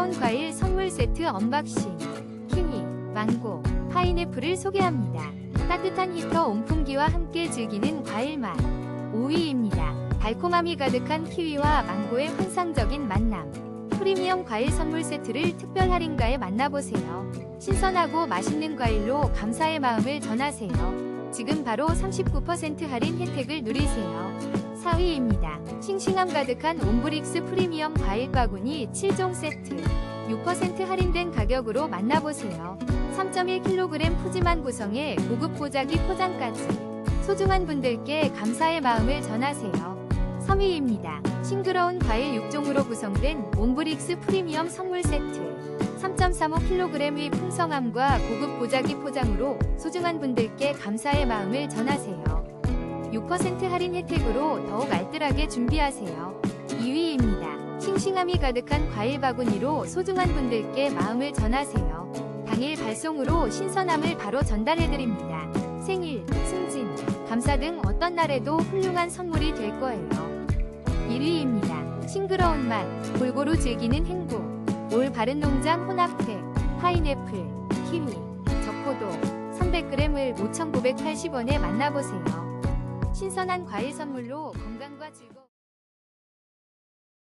싱그러운 과일 선물 세트 언박싱. 키위, 망고, 파인애플을 소개합니다. 따뜻한 히터 온풍기와 함께 즐기는 과일 맛. 5위입니다. 달콤함이 가득한 키위와 망고의 환상적인 만남. 프리미엄 과일 선물 세트를 특별 할인가에 만나보세요. 신선하고 맛있는 과일로 감사의 마음을 전하세요. 지금 바로 39% 할인 혜택을 누리세요. 4위입니다. 싱싱함 가득한 옴브릭스 프리미엄 과일 바구니 7종 세트. 6% 할인된 가격으로 만나보세요. 3.1kg 푸짐한 구성에 고급 보자기 포장까지. 소중한 분들께 감사의 마음을 전하세요. 3위입니다. 싱그러운 과일 6종으로 구성된 옴브릭스 프리미엄 선물 세트. 3.35kg의 풍성함과 고급 보자기 포장으로 소중한 분들께 감사의 마음을 전하세요. 6% 할인 혜택으로 더욱 알뜰하게 준비하세요. 2위입니다. 싱싱함이 가득한 과일 바구니로 소중한 분들께 마음을 전하세요. 당일 발송으로 신선함을 바로 전달해드립니다. 생일, 승진, 감사 등 어떤 날에도 훌륭한 선물이 될 거예요. 1위입니다. 싱그러운 맛, 골고루 즐기는 행복. 올 바른 농장 혼합팩, 파인애플, 키위, 적포도 300g을 5,980원에 만나보세요. 신선한 과일 선물로 건강과 즐거움